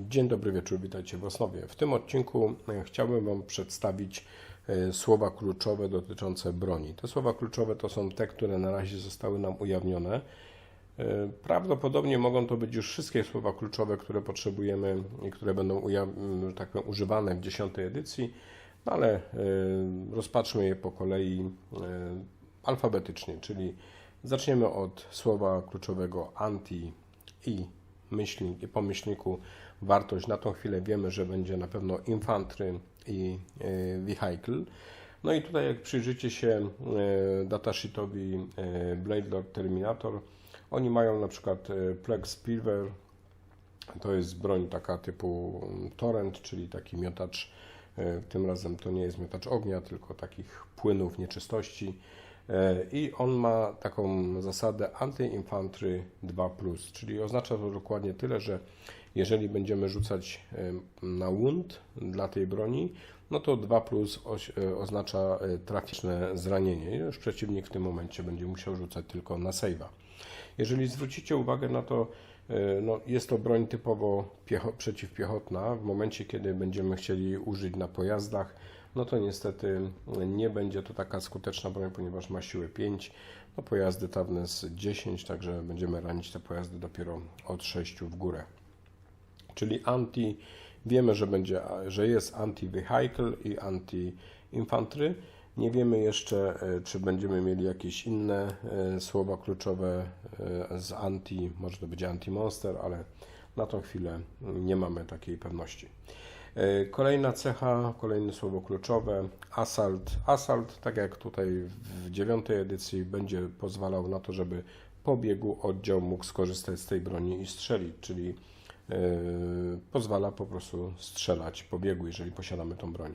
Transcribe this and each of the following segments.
Dzień dobry wieczór, witajcie w Osnowie. W tym odcinku e, chciałbym Wam przedstawić e, słowa kluczowe dotyczące broni. Te słowa kluczowe to są te, które na razie zostały nam ujawnione. E, Prawdopodobnie mogą to być już wszystkie słowa kluczowe, które potrzebujemy i które będą tak powiem, używane w dziesiątej edycji, no ale rozpatrzmy je po kolei alfabetycznie, czyli zaczniemy od słowa kluczowego anti i myślnik i pomyślniku wartość. Na tą chwilę wiemy, że będzie na pewno infantry i e, vehicle. No i tutaj jak przyjrzycie się e, datasheetowi e, Blade Lord Terminator, oni mają na przykład Plex Silver, to jest broń taka typu mm, torrent, czyli taki miotacz, tym razem to nie jest miotacz ognia, tylko takich płynów nieczystości. E, I on ma taką zasadę anti-infantry 2, czyli oznacza to dokładnie tyle, że jeżeli będziemy rzucać na wound dla tej broni, no to 2 plus e, oznacza e, traficzne zranienie. Już przeciwnik w tym momencie będzie musiał rzucać tylko na save'a. Jeżeli zwrócicie uwagę na to, no, jest to broń typowo piecho- przeciwpiechotna. W momencie, kiedy będziemy chcieli użyć na pojazdach, no to niestety nie będzie to taka skuteczna broń, ponieważ ma siłę 5, no pojazdy toughness 10, także będziemy ranić te pojazdy dopiero od 6 w górę. Czyli anti, wiemy, że będzie, że jest anti-vehicle i anti-infantry. Nie wiemy jeszcze, e, czy będziemy mieli jakieś inne e, słowa kluczowe e, z anti, może to będzie anti-monster, ale na tą chwilę nie mamy takiej pewności. E, Kolejna cecha, kolejne słowo kluczowe, assault. Assault, tak jak tutaj w dziewiątej edycji, będzie pozwalał na to, żeby po biegu oddział mógł skorzystać z tej broni i strzelić, czyli e, pozwala po prostu strzelać po biegu, jeżeli posiadamy tą broń.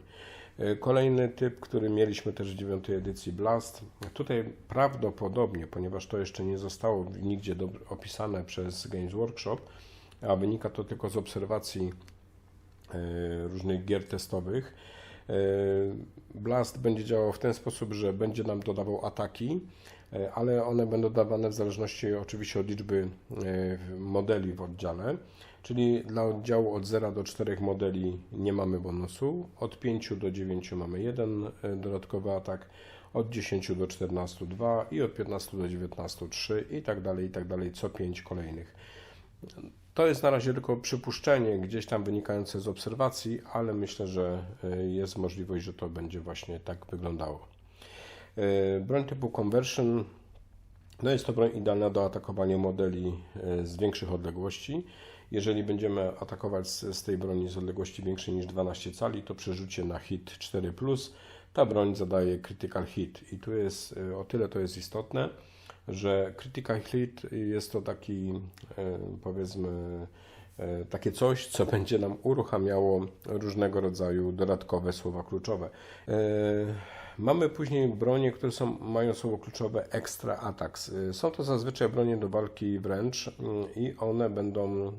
E, Kolejny typ, który mieliśmy też w dziewiątej edycji Blast. Tutaj prawdopodobnie, ponieważ to jeszcze nie zostało nigdzie opisane przez Games Workshop, a wynika to tylko z obserwacji różnych gier testowych. E, Blast będzie działał w ten sposób, że będzie nam dodawał ataki, e, ale one będą dawane w zależności oczywiście od liczby e, modeli w oddziale. Czyli dla oddziału od 0 do 4 modeli nie mamy bonusu, od 5 do 9 mamy jeden e, dodatkowy atak, od 10 do 14 2 i od 15 do 19 3 i tak dalej, i tak dalej, co 5 kolejnych. To jest na razie tylko przypuszczenie, gdzieś tam wynikające z obserwacji, ale myślę, że y, jest możliwość, że to będzie właśnie tak wyglądało. Y, Broń typu Conversion no jest to broń idealna do atakowania modeli y, z większych odległości. Jeżeli będziemy atakować z, tej broni z odległości większej niż 12 cali, to przy rzucie na hit 4, ta broń zadaje critical hit. I tu jest o tyle to jest istotne, że critical hit jest to taki e, powiedzmy e, takie coś, co będzie nam uruchamiało różnego rodzaju dodatkowe słowa kluczowe. E, Mamy później bronie, które są, mają słowo kluczowe extra attacks. Są to zazwyczaj bronie do walki wręcz mm, i one będą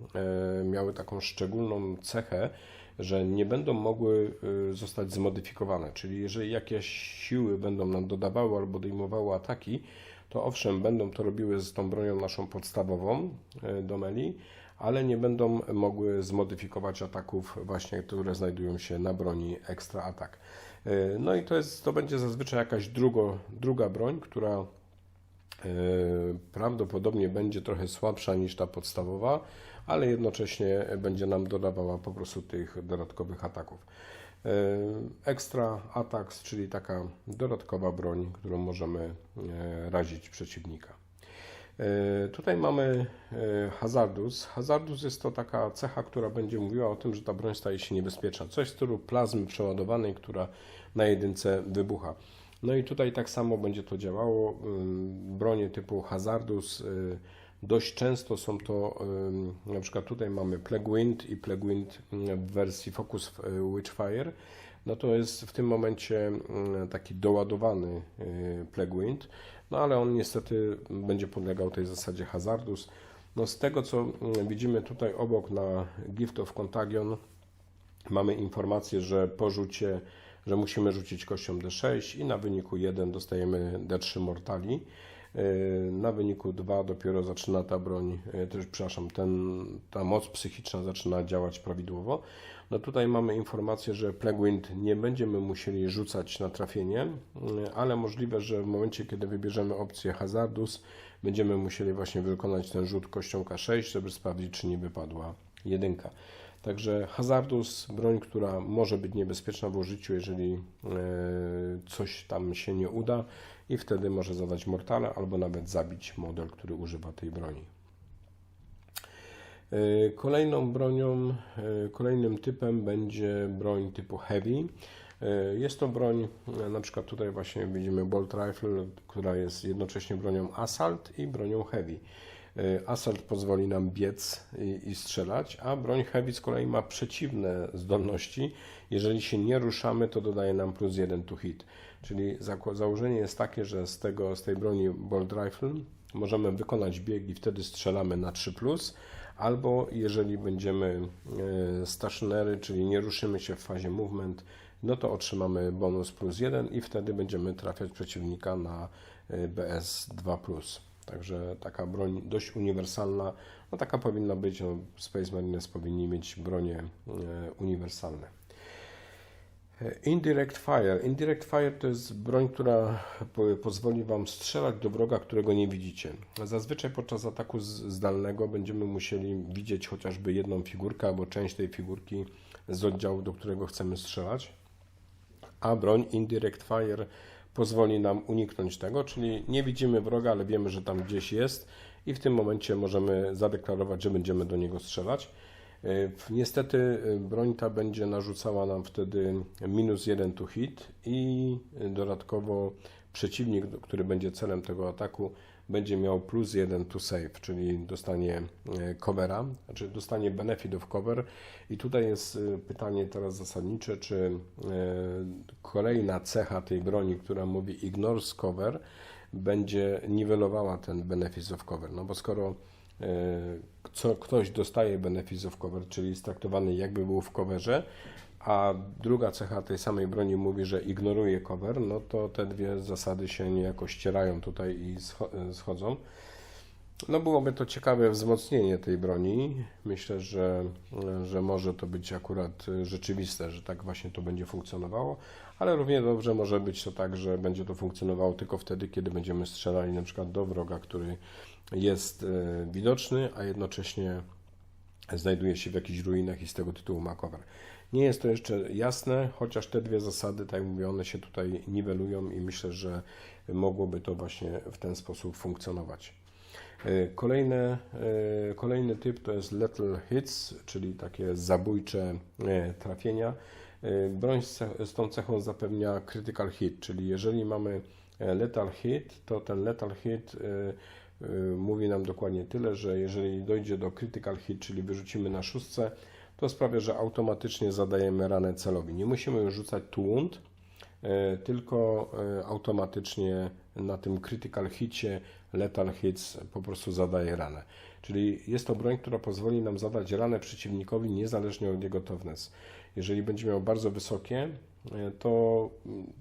miały taką szczególną cechę, że nie będą mogły zostać zmodyfikowane. Czyli jeżeli jakieś siły będą nam dodawały albo odejmowały ataki, to owszem, będą to robiły z tą bronią naszą podstawową y, do meli, ale nie będą mogły zmodyfikować ataków właśnie, które znajdują się na broni ekstra atak. Y, No i to jest, to będzie zazwyczaj jakaś drugo, druga broń, która e, prawdopodobnie będzie trochę słabsza niż ta podstawowa, ale jednocześnie będzie nam dodawała po prostu tych dodatkowych ataków. Extra Attacks, czyli taka dodatkowa broń, którą możemy e, razić przeciwnika. E, Tutaj mamy e, Hazardus. Hazardus jest to taka cecha, która będzie mówiła o tym, że ta broń staje się niebezpieczna. Coś w stylu plazmy przeładowanej, która na jedynce wybucha. No i tutaj tak samo będzie to działało. Bronie typu Hazardus y, dość często są to, na przykład tutaj mamy Plague Wind i Plague Wind w wersji Focus y, Witchfire. No to jest w tym momencie mm, taki doładowany y, Plague Wind, no ale on niestety będzie podlegał tej zasadzie Hazardus. No z tego co mm, widzimy tutaj obok na Gift of Contagion mamy informację, że po rzucie, że musimy rzucić kością D6 i na wyniku 1 dostajemy D3 mortali. Y, Na wyniku 2 dopiero zaczyna ta broń, y, też przepraszam, ten, ta moc psychiczna zaczyna działać prawidłowo. No tutaj mamy informację, że Plague Wind nie będziemy musieli rzucać na trafienie, y, ale możliwe, że w momencie, kiedy wybierzemy opcję Hazardus, będziemy musieli właśnie wykonać ten rzut kością K6, żeby sprawdzić, czy nie wypadła jedynka. Także Hazardus, broń, która może być niebezpieczna w użyciu, jeżeli e, coś tam się nie uda i wtedy może zadać mortale albo nawet zabić model, który używa tej broni. E, Kolejną bronią, e, kolejnym typem będzie broń typu heavy. Jest to broń, na przykład tutaj właśnie widzimy bolt rifle, która jest jednocześnie bronią assault i bronią heavy. E, Assault pozwoli nam biec i, i strzelać, a broń heavy z kolei ma przeciwne zdolności. Jeżeli się nie ruszamy, to dodaje nam plus jeden to hit. Czyli założenie jest takie, że z, tego, z tej broni bolt rifle możemy wykonać bieg i wtedy strzelamy na 3 plus, albo jeżeli będziemy e, stationary, czyli nie ruszymy się w fazie movement, no to otrzymamy bonus plus 1 i wtedy będziemy trafiać przeciwnika na e, BS 2 plus. Także taka broń dość uniwersalna, no taka powinna być, no Space Marines powinni mieć bronie e, uniwersalne. E, Indirect Fire. Indirect Fire to jest broń, która po- pozwoli Wam strzelać do wroga, którego nie widzicie. Zazwyczaj podczas ataku zdalnego będziemy musieli widzieć chociażby jedną figurkę albo część tej figurki z oddziału, do którego chcemy strzelać. A broń Indirect Fire pozwoli nam uniknąć tego, czyli nie widzimy wroga, ale wiemy, że tam gdzieś jest i w tym momencie możemy zadeklarować, że będziemy do niego strzelać. Y, Niestety y, broń ta będzie narzucała nam wtedy minus 1 to hit i y, dodatkowo przeciwnik, który będzie celem tego ataku, będzie miał plus 1 to save, czyli dostanie y, covera, znaczy dostanie benefit of cover. I tutaj jest y, pytanie teraz zasadnicze, czy y, kolejna cecha tej broni, która mówi ignores cover, będzie niwelowała ten benefit of cover. No bo skoro e, co, ktoś dostaje benefit of cover, czyli jest traktowany jakby był w coverze, a druga cecha tej samej broni mówi, że ignoruje cover, no to te dwie zasady się niejako ścierają tutaj i scho- schodzą. No byłoby to ciekawe wzmocnienie tej broni. Myślę, że, że może to być akurat rzeczywiste, że tak właśnie to będzie funkcjonowało, ale równie dobrze może być to tak, że będzie to funkcjonowało tylko wtedy, kiedy będziemy strzelali na przykład do wroga, który jest e, widoczny, a jednocześnie znajduje się w jakichś ruinach i z tego tytułu ma cover. Nie jest to jeszcze jasne, chociaż te dwie zasady, tak jak mówię, one się tutaj niwelują i myślę, że mogłoby to właśnie w ten sposób funkcjonować. E, Kolejne, e, kolejny typ to jest lethal hits, czyli takie zabójcze e, trafienia. Broń z tą cechą zapewnia critical hit, czyli jeżeli mamy lethal hit, to ten lethal hit mówi nam dokładnie tyle, że jeżeli dojdzie do critical hit, czyli wyrzucimy na szóstce, to sprawia, że automatycznie zadajemy ranę celowi. Nie musimy już rzucać to wound, e, tylko e, automatycznie na tym critical hicie lethal hits po prostu zadaje ranę. Czyli jest to broń, która pozwoli nam zadać ranę przeciwnikowi niezależnie od jego toughness. Jeżeli będzie miał bardzo wysokie, e, to mm,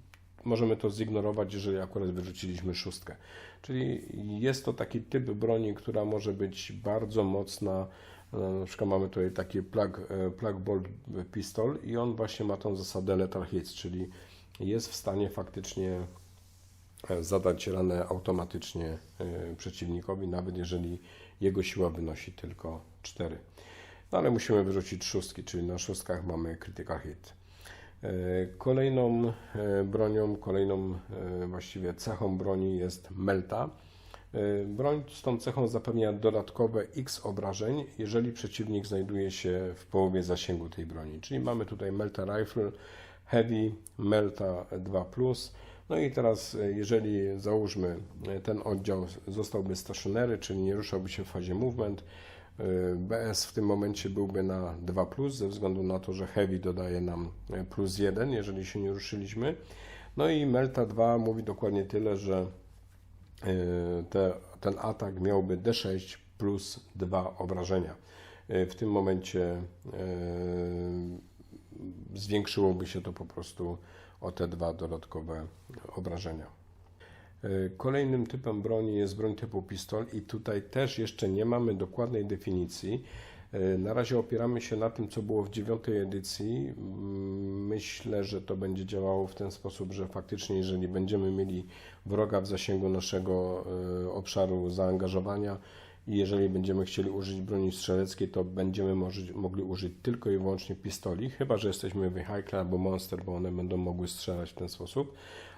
możemy to zignorować, jeżeli akurat wyrzuciliśmy szóstkę. Czyli jest to taki typ broni, która może być bardzo mocna. Na przykład mamy tutaj taki plug, e, plug bolt pistol i on właśnie ma tą zasadę lethal hits, czyli jest w stanie faktycznie e, zadać ranę automatycznie e, przeciwnikowi, nawet jeżeli jego siła wynosi tylko 4. No ale musimy wyrzucić szóstki, czyli na szóstkach mamy critical hit. Kolejną bronią, kolejną właściwie cechą broni jest melta. E, Broń z tą cechą zapewnia dodatkowe x obrażeń, jeżeli przeciwnik znajduje się w połowie zasięgu tej broni. Czyli mamy tutaj Melta Rifle, Heavy, Melta 2+. No i teraz, e, jeżeli załóżmy e, ten oddział zostałby stationary, czyli nie ruszałby się w fazie movement, BS w tym momencie byłby na 2+, ze względu na to, że Heavy dodaje nam plus 1, jeżeli się nie ruszyliśmy. No i Melta 2 mówi dokładnie tyle, że te, ten atak miałby D6 plus 2 obrażenia. E, W tym momencie e, zwiększyłoby się to po prostu o te dwa dodatkowe obrażenia. Kolejnym typem broni jest broń typu pistol i tutaj też jeszcze nie mamy dokładnej definicji. Na razie opieramy się na tym, co było w dziewiątej edycji. Mm, Myślę, że to będzie działało w ten sposób, że faktycznie, jeżeli będziemy mieli wroga w zasięgu naszego e, obszaru zaangażowania i jeżeli będziemy chcieli użyć broni strzeleckiej, to będziemy mogli użyć tylko i wyłącznie pistoli, chyba że jesteśmy Vehicle albo Monster, bo one będą mogły strzelać w ten sposób.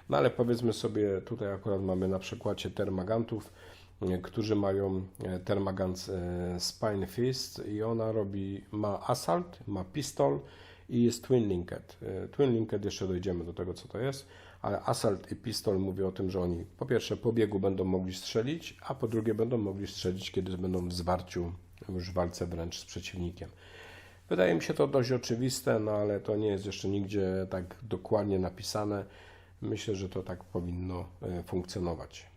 No ale powiedzmy sobie, tutaj akurat mamy na przykładzie termagantów, którzy mają e, termagant e, Spine Fist i ona robi, ma assault, ma pistol i jest Twin Linked. E, Twin Linked jeszcze dojdziemy do tego, co to jest, ale assault i pistol mówią o tym, że oni po pierwsze po biegu będą mogli strzelić, a po drugie będą mogli strzelić, kiedy będą w zwarciu już w walce wręcz z przeciwnikiem. Wydaje mi się to dość oczywiste, no ale to nie jest jeszcze nigdzie tak dokładnie napisane. Myślę, że to tak powinno funkcjonować.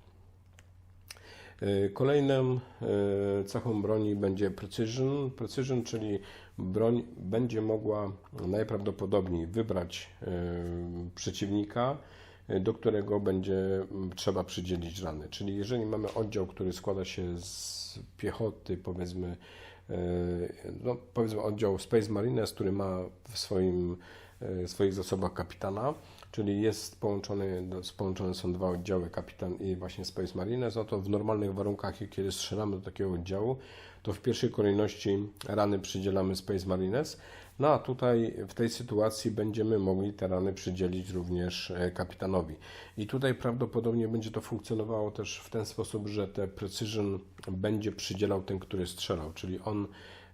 E, Kolejną e, cechą broni będzie precision. Precision, czyli broń będzie mogła najprawdopodobniej wybrać e, przeciwnika, do którego będzie trzeba przydzielić rany. Czyli jeżeli mamy oddział, który składa się z piechoty, powiedzmy, no, powiedzmy oddział Space Marines, który ma w swoim, e, swoich zasobach kapitana, czyli jest połączony, połączone są dwa oddziały, kapitan i właśnie Space Marines, no to w normalnych warunkach, kiedy strzelamy do takiego oddziału, to w pierwszej kolejności rany przydzielamy Space Marines, no a tutaj w tej sytuacji będziemy mogli te rany przydzielić również e, kapitanowi. I tutaj prawdopodobnie będzie to funkcjonowało też w ten sposób, że te precision będzie przydzielał ten, który strzelał, czyli on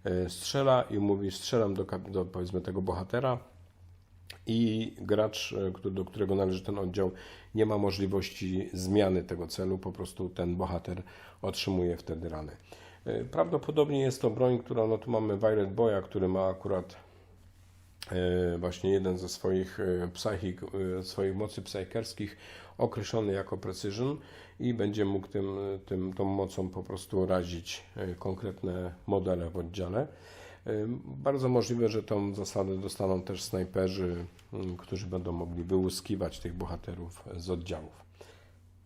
e, strzela i mówi strzelam do, do powiedzmy tego bohatera, i gracz, e, do którego należy ten oddział, nie ma możliwości zmiany tego celu, po prostu ten bohater otrzymuje wtedy rany. E, Prawdopodobnie jest to broń, która, no tu mamy Violet Boya, który ma akurat e, właśnie jeden ze swoich psychik, e, swoich mocy psykerskich określony jako precision i będzie mógł tym, tym, tą mocą po prostu razić konkretne modele w oddziale. Bardzo możliwe, że tą zasadę dostaną też snajperzy, którzy będą mogli wyłuskiwać tych bohaterów z oddziałów.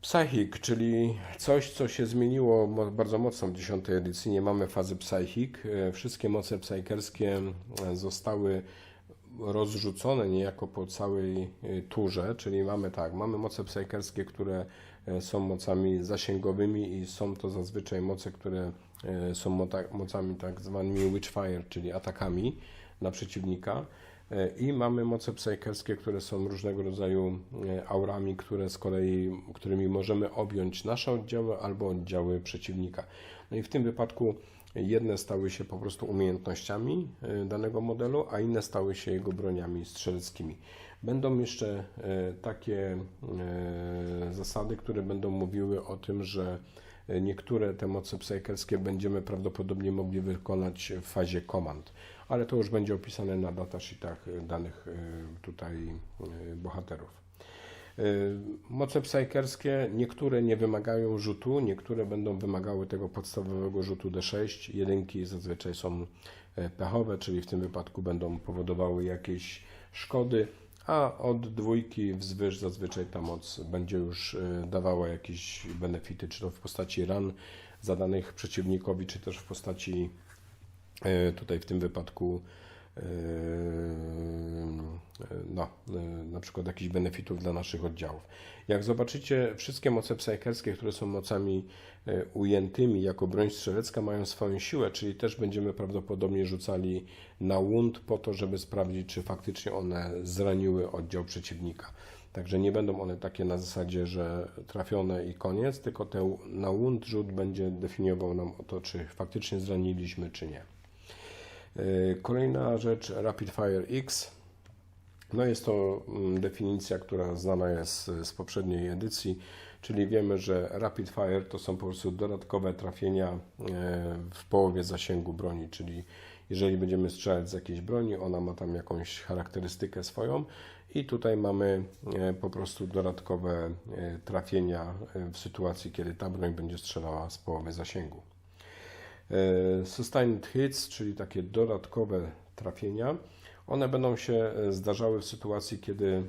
Psychic, czyli coś, co się zmieniło bardzo mocno w 10 edycji. Nie mamy fazy Psychic. E, Wszystkie moce psykerskie e, zostały rozrzucone niejako po całej e, turze, czyli mamy tak, mamy moce psykerskie, które są mocami zasięgowymi i są to zazwyczaj moce, które są mota- mocami tak zwanymi Witchfire, czyli atakami na przeciwnika. E, I mamy moce psykerskie, które są różnego rodzaju e, aurami, które z kolei, którymi możemy objąć nasze oddziały albo oddziały przeciwnika. No i w tym wypadku jedne stały się po prostu umiejętnościami e, danego modelu, a inne stały się jego broniami strzeleckimi. Będą jeszcze e, takie e, zasady, które będą mówiły o tym, że e, niektóre te moce psykerskie będziemy prawdopodobnie mogli wykonać w fazie komand, ale to już będzie opisane na datasheetach e, danych e, tutaj e, bohaterów. Y, Moce psykerskie, niektóre nie wymagają rzutu, niektóre będą wymagały tego podstawowego rzutu D6. Jedynki zazwyczaj są e, pechowe, czyli w tym wypadku będą powodowały jakieś szkody, a od dwójki wzwyż zazwyczaj ta moc będzie już e, dawała jakieś benefity, czy to w postaci ran zadanych przeciwnikowi, czy też w postaci e, tutaj w tym wypadku no, e, na przykład jakichś benefitów dla naszych oddziałów. Jak zobaczycie, wszystkie moce psykerskie, które są mocami e, ujętymi jako broń strzelecka, mają swoją siłę, czyli też będziemy prawdopodobnie rzucali na łund po to, żeby sprawdzić, czy faktycznie one zraniły oddział przeciwnika. Także nie będą one takie na zasadzie, że trafione i koniec, tylko ten na łund rzut będzie definiował nam o to, czy faktycznie zraniliśmy, czy nie. E, Kolejna rzecz, Rapid Fire X. No jest to mm, definicja, która znana jest z poprzedniej edycji, czyli wiemy, że Rapid Fire to są po prostu dodatkowe trafienia e, w połowie zasięgu broni, czyli jeżeli będziemy strzelać z jakiejś broni, ona ma tam jakąś charakterystykę swoją i tutaj mamy e, po prostu dodatkowe trafienia w sytuacji, kiedy ta broń będzie strzelała z połowy zasięgu. E, Sustained hits, czyli takie dodatkowe trafienia, one będą się e, zdarzały w sytuacji, kiedy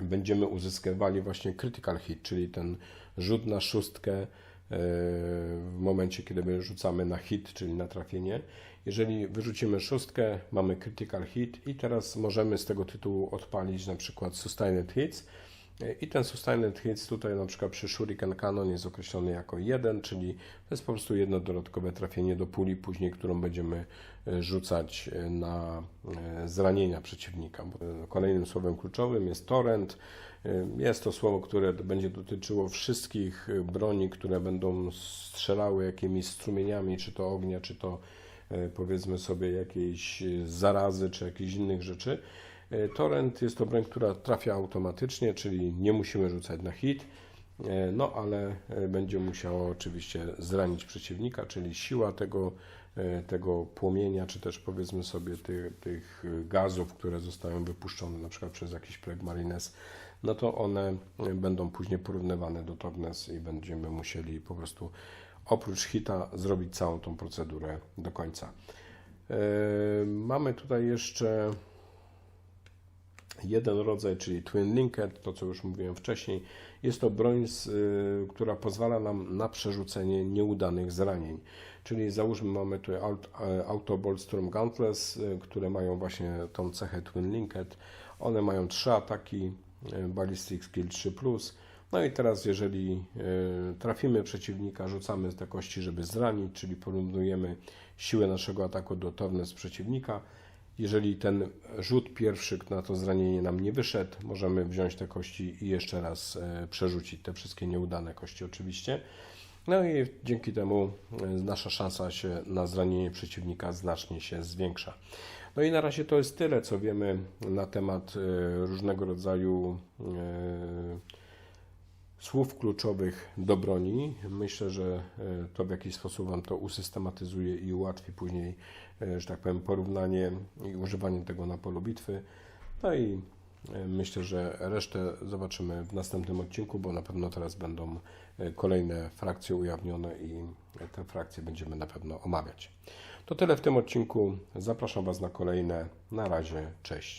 będziemy uzyskiwali właśnie critical hit, czyli ten rzut na szóstkę e, w momencie, kiedy my rzucamy na hit, czyli na trafienie. Jeżeli wyrzucimy szóstkę, mamy critical hit i teraz możemy z tego tytułu odpalić na przykład sustained hits. I ten sustained hits tutaj na przykład przy Shuriken Cannon jest określony jako jeden, czyli to jest po prostu jedno dodatkowe trafienie do puli później, którą będziemy e, rzucać e, na e, zranienia przeciwnika. Kolejnym słowem kluczowym jest torrent. Jest to słowo, które będzie dotyczyło wszystkich broni, które będą strzelały jakimiś strumieniami, czy to ognia, czy to powiedzmy sobie jakiejś zarazy, czy jakichś innych rzeczy. E, Torrent jest to broń, która trafia automatycznie, czyli nie musimy rzucać na hit, e, no ale e, będzie musiało oczywiście zranić przeciwnika, czyli siła tego, tego płomienia, czy też powiedzmy sobie tych, tych gazów, które zostają wypuszczone na przykład przez jakiś projekt Marines, no to one będą później porównywane do Tornes i będziemy musieli po prostu oprócz hita zrobić całą tą procedurę do końca. Mamy tutaj jeszcze jeden rodzaj, czyli Twin Linked, to co już mówiłem wcześniej. Jest to broń, y, która pozwala nam na przerzucenie nieudanych zranień. Czyli załóżmy, mamy tu e, Auto Bolstrom Gauntless, y, które mają właśnie tą cechę Twin Linked. One mają trzy ataki, y, Ballistic Skill 3+. No i teraz, jeżeli trafimy przeciwnika, rzucamy te kości, żeby zranić, czyli porównujemy siłę naszego ataku do toughness przeciwnika. Jeżeli ten rzut pierwszy na to zranienie nam nie wyszedł, możemy wziąć te kości i jeszcze raz e, przerzucić te wszystkie nieudane kości oczywiście. No i dzięki temu e, nasza szansa się na zranienie przeciwnika znacznie się zwiększa. No i na razie to jest tyle, co wiemy na temat e, różnego rodzaju słów kluczowych do broni. Myślę, że to w jakiś sposób Wam to usystematyzuje i ułatwi później, że tak powiem, porównanie i używanie tego na polu bitwy. No i e, myślę, że resztę zobaczymy w następnym odcinku, bo na pewno teraz będą e, kolejne frakcje ujawnione i te frakcje będziemy na pewno omawiać. To tyle w tym odcinku. Zapraszam Was na kolejne. Na razie, cześć.